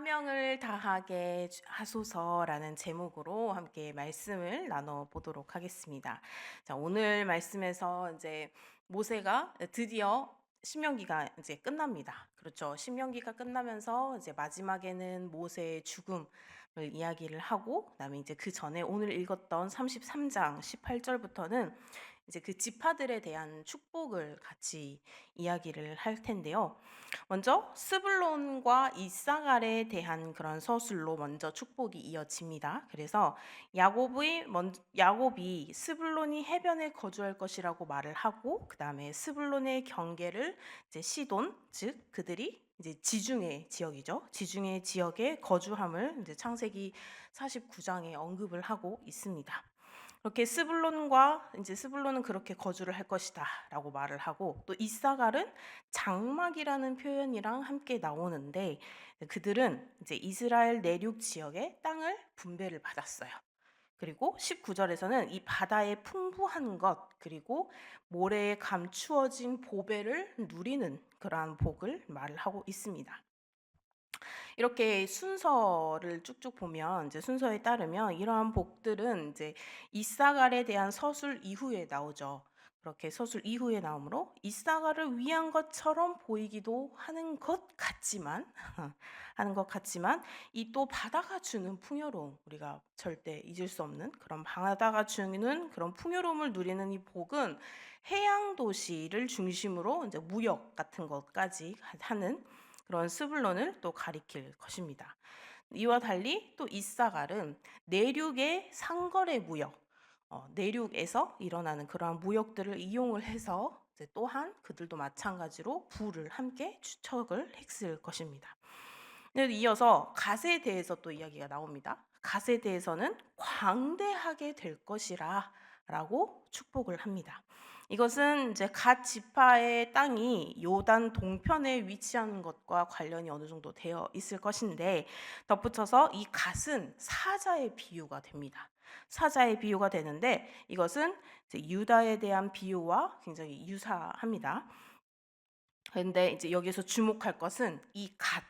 사명을 다하게 하소서라는 제목으로 함께 말씀을 나눠 보도록 하겠습니다. 자, 오늘 말씀에서 이제 모세가 드디어 신명기가 이제 끝납니다. 그렇죠. 신명기가 끝나면서 이제 마지막에는 모세의 죽음을 이야기를 하고 그다음에 이제 그 전에 오늘 읽었던 33장 18절부터는 이제 그 지파들에 대한 축복을 같이 이야기를 할 텐데요. 먼저 스불론과 이사갈에 대한 그런 서술로 먼저 축복이 이어집니다. 그래서 야곱의 먼 야곱이 스불론이 해변에 거주할 것이라고 말을 하고 그다음에 스불론의 경계를 이제 시돈 즉 그들이 이제 지중해 지역이죠. 지중해 지역에 거주함을 이제 창세기 49장에 언급을 하고 있습니다. 그렇게 스불론과 이제 스불론은 그렇게 거주를 할 것이다라고 말을 하고 또 이사갈은 장막이라는 표현이랑 함께 나오는데 그들은 이제 이스라엘 내륙 지역의 땅을 분배를 받았어요. 그리고 19절에서는 이 바다의 풍부한 것 그리고 모래에 감추어진 보배를 누리는 그러한 복을 말을 하고 있습니다. 이렇게 순서를 쭉쭉 보면 이제 순서에 따르면 이러한 복들은 이제 이사갈에 대한 서술 이후에 나오죠. 그렇게 서술 이후에 나오므로 이사갈을 위한 것처럼 보이기도 하는 것 같지만 하는 것 같지만 이 또 바다가 주는 풍요로움 우리가 절대 잊을 수 없는 그런 바다가 주는 그런 풍요로움을 누리는 이 복은 해양 도시를 중심으로 이제 무역 같은 것까지 하는 그런 스불론을 또 가리킬 것입니다. 이와 달리 또 이사갈은 내륙의 상거래 무역, 어, 내륙에서 일어나는 그러한 무역들을 이용을 해서 또한 그들도 마찬가지로 부를 함께 추척을 했을 것입니다. 이어서 갓에 대해서 또 이야기가 나옵니다. 갓에 대해서는 광대하게 될 것이라 라고 축복을 합니다. 이것은 이제 갓 지파의 땅이 요단 동편에 위치하는 것과 관련이 어느 정도 되어 있을 것인데 덧붙여서 이 갓은 사자의 비유가 됩니다. 사자의 비유가 되는데 이것은 유다에 대한 비유와 굉장히 유사합니다. 그런데 이제 여기서 주목할 것은 이 갓,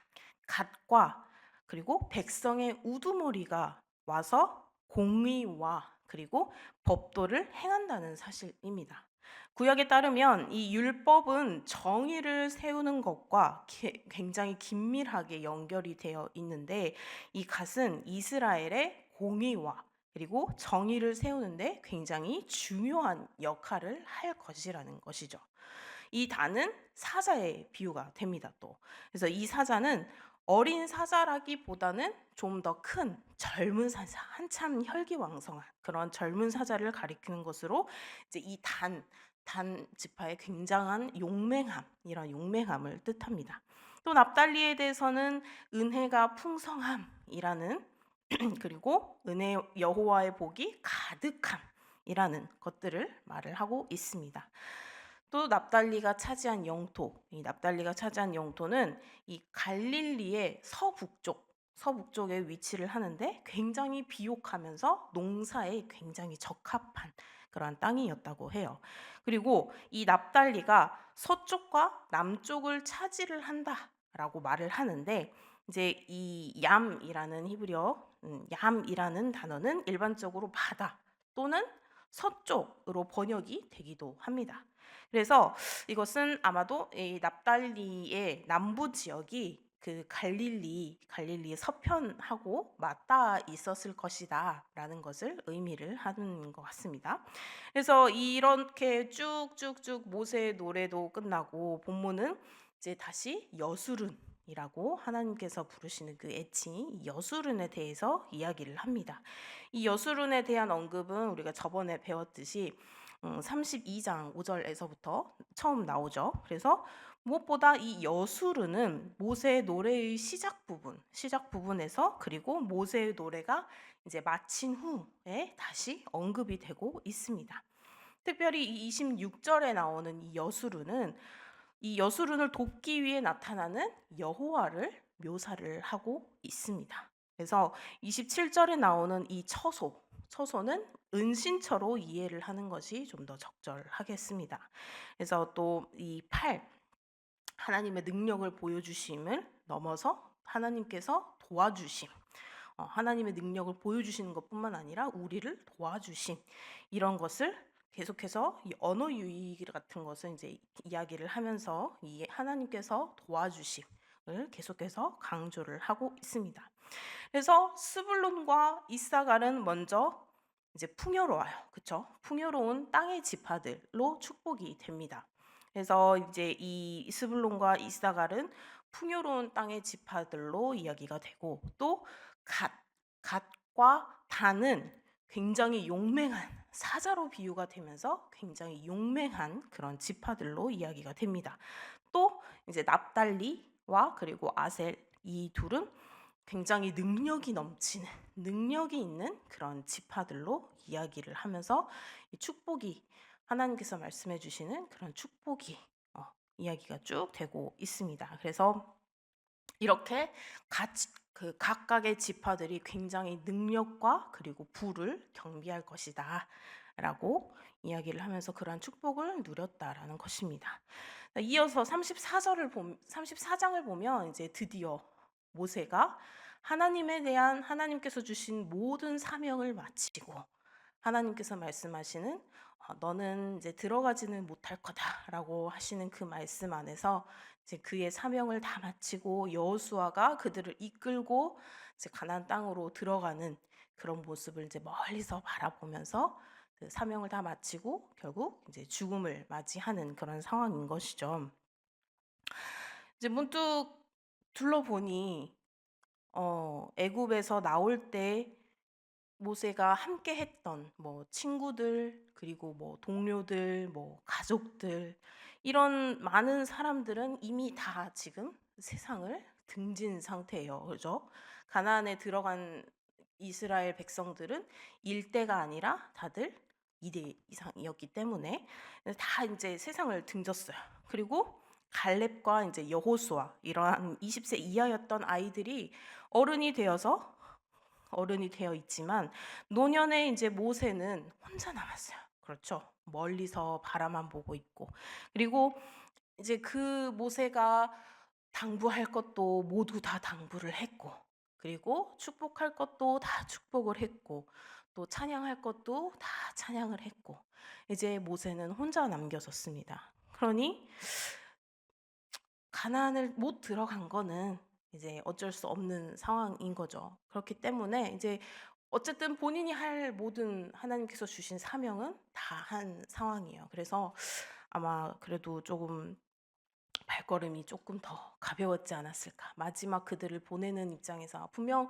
갓과 그리고 백성의 우두머리가 와서 공의와 그리고 법도를 행한다는 사실입니다. 구약에 따르면 이 율법은 정의를 세우는 것과 굉장히 긴밀하게 연결이 되어 있는데 이 갓은 이스라엘의 공의와 그리고 정의를 세우는데 굉장히 중요한 역할을 할 것이라는 것이죠. 이 단은 사자의 비유가 됩니다. 또 그래서 이 사자는 어린 사자라기보다는 좀 더 큰 젊은 사자, 한참 혈기왕성한 그런 젊은 사자를 가리키는 것으로 이제 이 단, 단 지파의 굉장한 용맹함, 이런 용맹함을 뜻합니다. 또 납달리에 대해서는 은혜가 풍성함이라는 그리고 은혜 여호와의 복이 가득함이라는 것들을 말을 하고 있습니다. 또 납달리가 차지한 영토, 이 납달리가 차지한 영토는 이 갈릴리의 서북쪽, 서북쪽에 위치를 하는데 굉장히 비옥하면서 농사에 굉장히 적합한 그러한 땅이었다고 해요. 그리고 이 납달리가 서쪽과 남쪽을 차지를 한다라고 말을 하는데 이제 이 얌이라는 히브리어 음, 얌이라는 단어는 일반적으로 바다 또는 서쪽으로 번역이 되기도 합니다. 그래서 이것은 아마도 이 납달리의 남부 지역이 그 갈릴리, 갈릴리 서편하고 맞닿아 있었을 것이다라는 것을 의미를 하는 것 같습니다. 그래서 이렇게 쭉쭉쭉 모세의 노래도 끝나고 본문은 이제 다시 여수른 이라고 하나님께서 부르시는 그 애칭 여수른에 대해서 이야기를 합니다. 이 여수른에 대한 언급은 우리가 저번에 배웠듯이 32장 음, 5절에서부터 처음 나오죠. 그래서 무엇보다 이 여수르는 모세의 노래의 시작 부분, 시작 부분에서 그리고 모세의 노래가 이제 마친 후에 다시 언급이 되고 있습니다. 특별히 이 26절에 나오는 이 여수르는 이 여수룬을 돕기 위해 나타나는 여호와를 묘사를 하고 있습니다. 그래서 27절에 나오는 이 처소, 처소는 은신처로 이해를 하는 것이 좀 더 적절하겠습니다. 그래서 또이 팔, 하나님의 능력을 보여주심을 넘어서 하나님께서 도와주심. 어, 하나님의 능력을 보여주시는 것뿐만 아니라 우리를 도와주심. 이런 것을 계속해서 이 언어 유희 같은 것을 이제 이야기를 하면서 이 하나님께서 도와주심을 계속해서 강조를 하고 있습니다. 그래서 스불론과 이사갈은 먼저 이제 풍요로워요. 그렇죠? 풍요로운 땅의 지파들로 축복이 됩니다. 그래서 이제 이 스불론과 이사갈은 풍요로운 땅의 지파들로 이야기가 되고 또 갓, 갓과 단은 굉장히 용맹한 사자로 비유가 되면서 굉장히 용맹한 그런 지파들로 이야기가 됩니다. 또 이제 납달리와 그리고 아셀 이 둘은 굉장히 능력이 넘치는 능력이 있는 그런 지파들로 이야기를 하면서 이 축복이 하나님께서 말씀해 주시는 그런 축복이 어, 이야기가 쭉 되고 있습니다. 그래서 이렇게 각, 그 각각의 지파들이 굉장히 능력과 그리고 부를 경비할 것이다. 라고 이야기를 하면서 그러한 축복을 누렸다라는 것입니다. 이어서 34절을 보 34장을 보면 이제 드디어 모세가 하나님에 대한 하나님께서 주신 모든 사명을 마치고 하나님께서 말씀하시는 어, 너는 이제 들어가지는 못할 거다라고 하시는 그 말씀 안에서 이제 그의 사명을 다 마치고 여호수아가 그들을 이끌고 이제 가나안 땅으로 들어가는 그런 모습을 이제 멀리서 바라보면서 그 사명을 다 마치고 결국 이제 죽음을 맞이하는 그런 상황인 것이죠. 이제 문득 둘러보니 어, 애굽에서 나올 때 모세가 함께 했던 뭐 친구들 그리고 뭐 동료들 뭐 가족들 이런 많은 사람들은 이미 다 지금 세상을 등진 상태예요. 그죠? 가나안에 들어간 이스라엘 백성들은 일대가 아니라 다들 2대 이상이었기 때문에 다 이제 세상을 등졌어요. 그리고 갈렙과 이제 여호수아 이러한 20세 이하였던 아이들이 어른이 되어서 어른이 되어 있지만 노년에 이제 모세는 혼자 남았어요. 그렇죠. 멀리서 바라만 보고 있고 그리고 이제 그 모세가 당부할 것도 모두 다 당부를 했고 그리고 축복할 것도 다 축복을 했고 또 찬양할 것도 다 찬양을 했고 이제 모세는 혼자 남겨졌습니다. 그러니 가나안을 못 들어간 거는 이제 어쩔 수 없는 상황인 거죠. 그렇기 때문에 이제 어쨌든 본인이 할 모든 하나님께서 주신 사명은 다 한 상황이에요. 그래서 아마 그래도 조금 발걸음이 조금 더 가벼웠지 않았을까. 마지막 그들을 보내는 입장에서 분명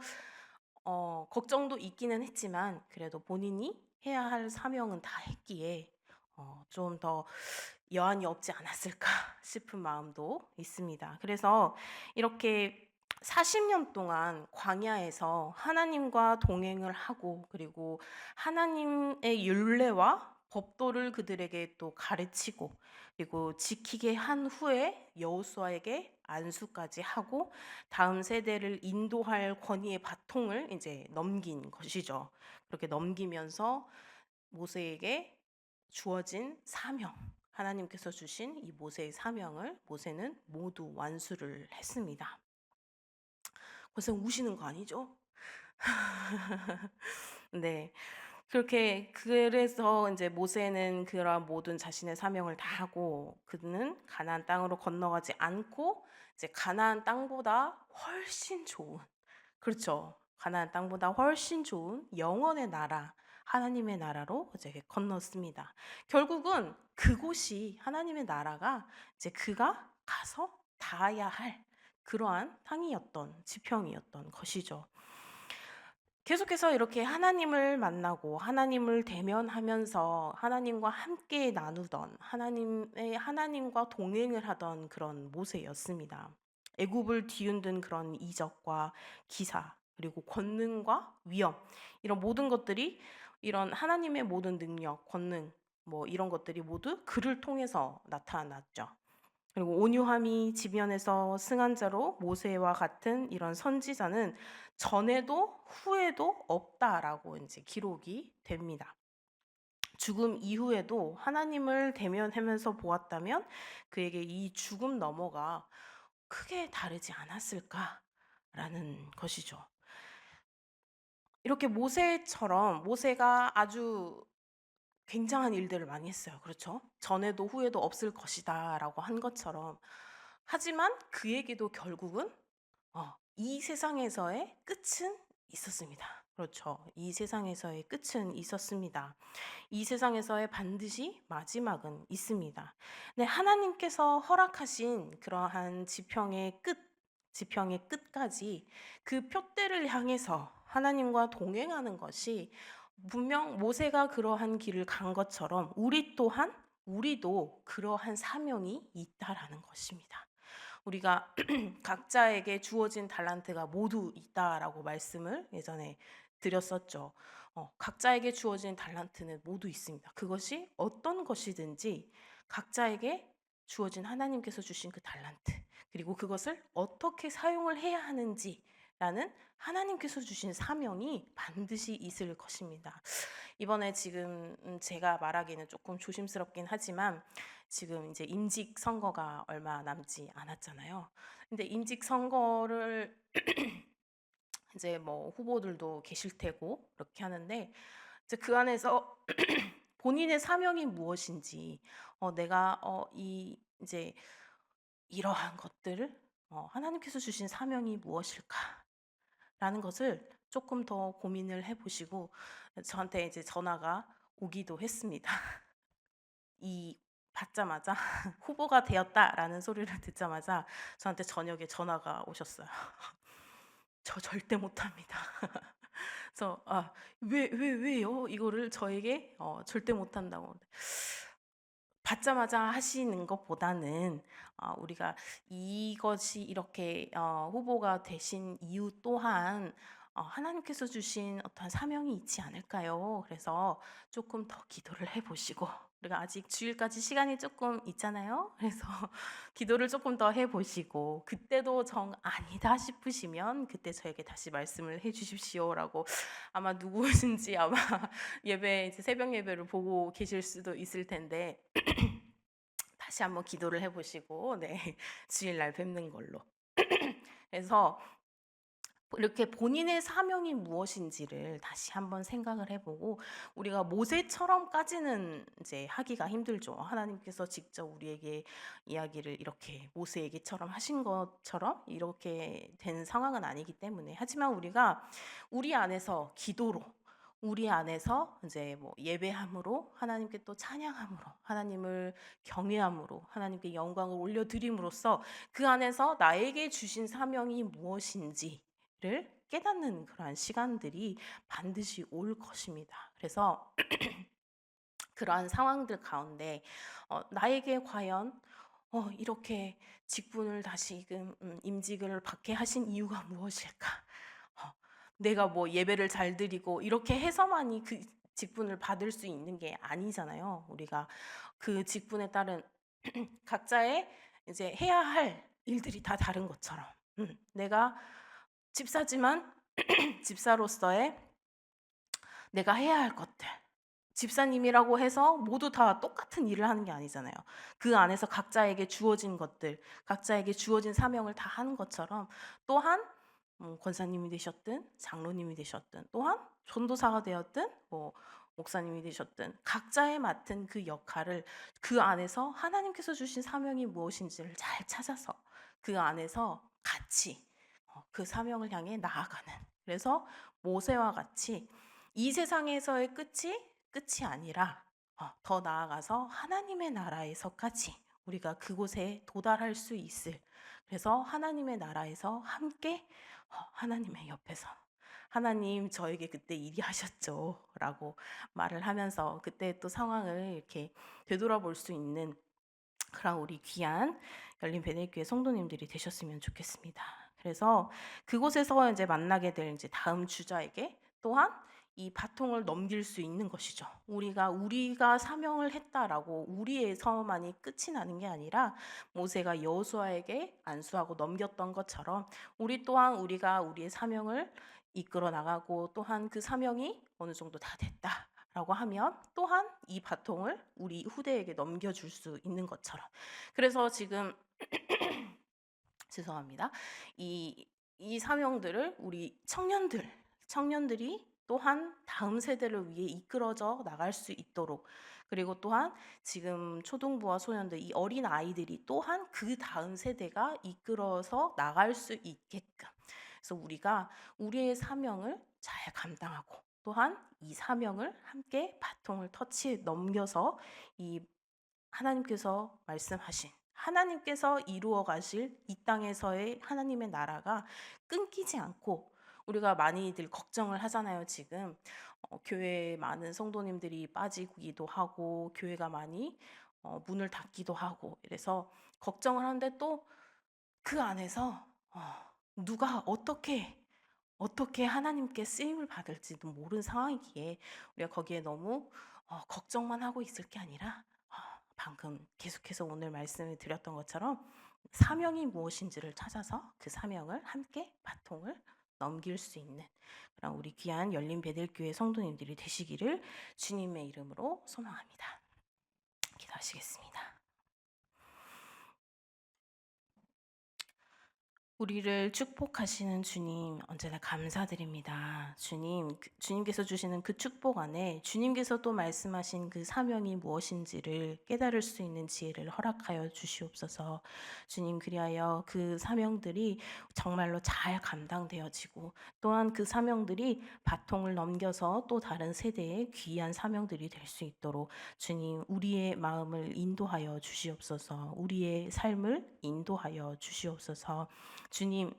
어, 걱정도 있기는 했지만 그래도 본인이 해야 할 사명은 다 했기에 어, 좀 더 여한이 없지 않았을까 싶은 마음도 있습니다. 그래서 이렇게 40년 동안 광야에서 하나님과 동행을 하고 그리고 하나님의 율례와 법도를 그들에게 또 가르치고 그리고 지키게 한 후에 여호수아에게 안수까지 하고 다음 세대를 인도할 권위의 바통을 이제 넘긴 것이죠. 그렇게 넘기면서 모세에게 주어진 사명, 하나님께서 주신 이 모세의 사명을 모세는 모두 완수를 했습니다. 벌써 우시는 거 아니죠? 네. 그렇게 그래서 이제 모세는 그러한 모든 자신의 사명을 다 하고 그는 가나안 땅으로 건너가지 않고 이제 가나안 땅보다 훨씬 좋은 그렇죠. 가나안 땅보다 훨씬 좋은 영원의 나라 하나님의 나라로 이제 건넜습니다. 결국은 그곳이 하나님의 나라가 이제 그가 가서 닿아야 할 그러한 땅이었던 지평이었던 것이죠. 계속해서 이렇게 하나님을 만나고 하나님을 대면하면서 하나님과 함께 나누던 하나님의 하나님과 동행을 하던 그런 모세였습니다. 애굽을 뒤흔든 그런 이적과 기사 그리고 권능과 위엄 이런 모든 것들이 이런 하나님의 모든 능력, 권능 뭐 이런 것들이 모두 그를 통해서 나타났죠. 그리고 온유함이 지면에서 승한 자로 모세와 같은 이런 선지자는 전에도 후에도 없다라고 이제 기록이 됩니다. 죽음 이후에도 하나님을 대면하면서 보았다면 그에게 이 죽음 너머가 크게 다르지 않았을까 있다라는 것이죠. 이렇게 모세처럼 모세가 아주 굉장한 일들을 많이 했어요. 그렇죠? 전에도 후에도 없을 것이다 라고 한 것처럼 하지만 그에게도 결국은 어, 이 세상에서의 끝은 있었습니다. 그렇죠. 이 세상에서의 끝은 있었습니다. 이 세상에서의 반드시 마지막은 있습니다. 네, 하나님께서 허락하신 그러한 지평의 끝, 지평의 끝까지 그 표대를 향해서 하나님과 동행하는 것이 분명 모세가 그러한 길을 간 것처럼 우리 또한 우리도 그러한 사명이 있다라는 것입니다. 우리가 각자에게 주어진 달란트가 모두 있다라고 말씀을 예전에 드렸었죠. 어, 각자에게 주어진 달란트는 모두 있습니다. 그것이 어떤 것이든지 각자에게 주어진 하나님께서 주신 그 달란트 그리고 그것을 어떻게 사용을 해야 하는지 라는 하나님께서 주신 사명이 반드시 있을 것입니다. 이번에 지금 음, 제가 말하기는 조금 조심스럽긴 하지만 지금 이제 임직 선거가 얼마 남지 않았잖아요. 근데 임직 선거를 이제 뭐 후보들도 계실 테고 그렇게 하는데 이제 그 안에서 본인의 사명이 무엇인지 어, 내가 어, 이 이제 이러한 것들을 어, 하나님께서 주신 사명이 무엇일까 라는 것을 조금 더 고민을 해보시고 저한테 이제 전화가 오기도 했습니다. 이 받자마자 후보가 되었다라는 소리를 듣자마자 저한테 저녁에 전화가 오셨어요. 저 절대 못합니다. 그래서 아, 왜, 왜, 왜 요? 이거를 저에게 어, 절대 못한다고. 받자마자 하시는 것보다는 어, 우리가 이것이 이렇게 어, 후보가 되신 이유 또한 어, 하나님께서 주신 어떤 사명이 있지 않을까요? 그래서 조금 더 기도를 해 보시고 우리가 아직 주일까지 시간이 조금 있잖아요. 그래서 기도를 조금 더 해 보시고 그때도 정 아니다 싶으시면 그때 저에게 다시 말씀을 해 주십시오라고 아마 누구신지 아마 예배 이제 새벽 예배를 보고 계실 수도 있을 텐데 다시 한번 기도를 해 보시고 네 주일날 뵙는 걸로. 그래서 이렇게 본인의 사명이 무엇인지를 다시 한번 생각을 해보고 우리가 모세처럼까지는 이제 하기가 힘들죠. 하나님께서 직접 우리에게 이야기를 이렇게 모세에게처럼 하신 것처럼 이렇게 된 상황은 아니기 때문에 하지만 우리가 우리 안에서 기도로 우리 안에서 이제 뭐 예배함으로 하나님께 또 찬양함으로 하나님을 경외함으로 하나님께 영광을 올려드림으로써 그 안에서 나에게 주신 사명이 무엇인지 를 깨닫는 그러한 시간들이 반드시 올 것입니다. 그래서 그러한 상황들 가운데 어, 나에게 과연 어, 이렇게 직분을 다시금 음, 임직을 받게 하신 이유가 무엇일까? 어, 내가 뭐 예배를 잘 드리고 이렇게 해서만이 그 직분을 받을 수 있는 게 아니잖아요. 우리가 그 직분에 따른 각자의 이제 해야 할 일들이 다 다른 것처럼 음, 내가 집사지만 집사로서의 내가 해야 할 것들. 집사님이라고 해서 모두 다 똑같은 일을 하는 게 아니잖아요. 그 안에서 각자에게 주어진 것들, 각자에게 주어진 사명을 다 하는 것처럼 또한 음, 권사님이 되셨든 장로님이 되셨든 또한 전도사가 되었든 뭐 목사님이 되셨든 각자의 맡은 그 역할을 그 안에서 하나님께서 주신 사명이 무엇인지를 잘 찾아서 그 안에서 같이 어, 그 사명을 향해 나아가는. 그래서 모세와 같이 이 세상에서의 끝이 끝이 아니라 어, 더 나아가서 하나님의 나라에서까지 우리가 그곳에 도달할 수 있을. 그래서 하나님의 나라에서 함께 어, 하나님의 옆에서 하나님 저에게 그때 일이 하셨죠 라고 말을 하면서 그때 또 상황을 이렇게 되돌아볼 수 있는 그런 우리 귀한 열린 베네교회 성도님들이 되셨으면 좋겠습니다. 그래서 그곳에서 이제 만나게 될 이제 다음 주자에게 또한 이 바통을 넘길 수 있는 것이죠. 우리가 우리가 사명을 했다라고 우리에서만이 끝이 나는 게 아니라 모세가 여호수아에게 안수하고 넘겼던 것처럼 우리 또한 우리가 우리의 사명을 이끌어 나가고 또한 그 사명이 어느 정도 다 됐다 라고 하면 또한 이 바통을 우리 후대에게 넘겨줄 수 있는 것처럼 그래서 지금 죄송합니다. 이 이 사명들을 우리 청년들, 청년들이 또한 다음 세대를 위해 이끌어져 나갈 수 있도록 그리고 또한 지금 초등부와 소년들 이 어린 아이들이 또한 그 다음 세대가 이끌어서 나갈 수 있게끔 그래서 우리가 우리의 사명을 잘 감당하고 또한 이 사명을 함께 바통을 터치 넘겨서 이 하나님께서 말씀하신 하나님께서 이루어 가실 이 땅에서의 하나님의 나라가 끊기지 않고 우리가 많이들 걱정을 하잖아요, 지금. 어, 교회에 많은 성도님들이 빠지기도 하고 교회가 많이 어, 문을 닫기도 하고 이래서 걱정을 하는데 또 그 안에서 어, 누가 어떻게 어떻게 하나님께 쓰임을 받을지도 모르는 상황이기에 우리가 거기에 너무 어, 걱정만 하고 있을 게 아니라 어, 방금 계속해서 오늘 말씀을 드렸던 것처럼 사명이 무엇인지를 찾아서 그 사명을 함께 바통을 넘길 수 있는 그런 우리 귀한 열린 베델교회 성도님들이 되시기를 주님의 이름으로 소망합니다. 기도하시겠습니다. 우리를 축복하시는 주님 언제나 감사드립니다. 주님, 그- 주님께서 주시는 그 축복 안에 주님께서 또 말씀하신 그 사명이 무엇인지를 깨달을 수 있는 지혜를 허락하여 주시옵소서. 주님 그리하여 그 사명들이 정말로 잘 감당되어지고 또한 그 사명들이 바통을 넘겨서 또 다른 세대의 귀한 사명들이 될 수 있도록 주님 우리의 마음을 인도하여 주시옵소서. 우리의 삶을 인도하여 주시옵소서. 주님,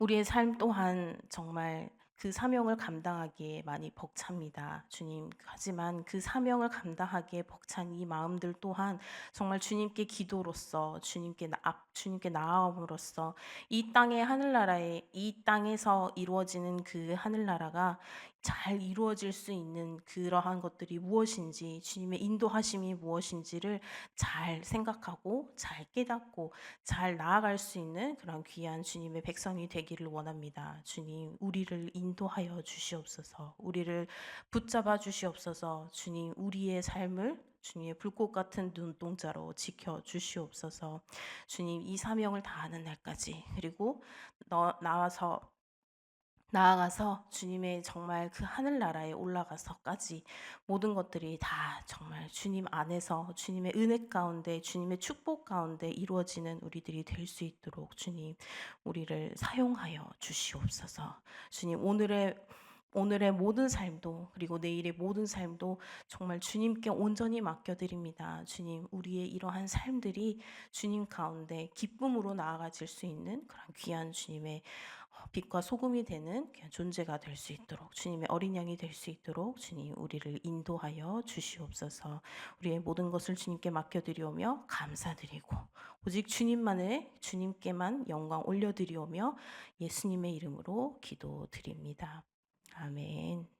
우리의 삶 또한 정말 그 사명을 감당하기에 많이 벅찹니다. 주님, 하지만 그 사명을 감당하기에 벅찬 이 마음들 또한 정말 주님께 기도로서 주님께 나, 앞 주님께 나아옴으로써 이 땅의 하늘나라에 이 땅에서 이루어지는 그 하늘나라가 잘 이루어질 수 있는 그러한 것들이 무엇인지 주님의 인도하심이 무엇인지를 잘 생각하고 잘 깨닫고 잘 나아갈 수 있는 그런 귀한 주님의 백성이 되기를 원합니다. 주님, 우리를 인도하여 주시옵소서. 우리를 붙잡아 주시옵소서. 주님, 우리의 삶을 주님의 불꽃 같은 눈동자로 지켜 주시옵소서. 주님, 이 사명을 다하는 날까지 그리고 너 나와서 나아가서 주님의 정말 그 하늘나라에 올라가서까지 모든 것들이 다 정말 주님 안에서 주님의 은혜 가운데 주님의 축복 가운데 이루어지는 우리들이 될 수 있도록 주님 우리를 사용하여 주시옵소서. 주님 오늘의 오늘의 모든 삶도 그리고 내일의 모든 삶도 정말 주님께 온전히 맡겨드립니다. 주님, 우리의 이러한 삶들이 주님 가운데 기쁨으로 나아가질 수 있는 그런 귀한 주님의 어, 빛과 소금이 되는 존재가 될 수 있도록 주님의 어린 양이 될 수 있도록 주님 우리를 인도하여 주시옵소서. 우리의 모든 것을 주님께 맡겨 드리오며 감사드리고 오직 주님만을 주님께만 영광 올려 드리오며 예수님의 이름으로 기도드립니다. 아멘.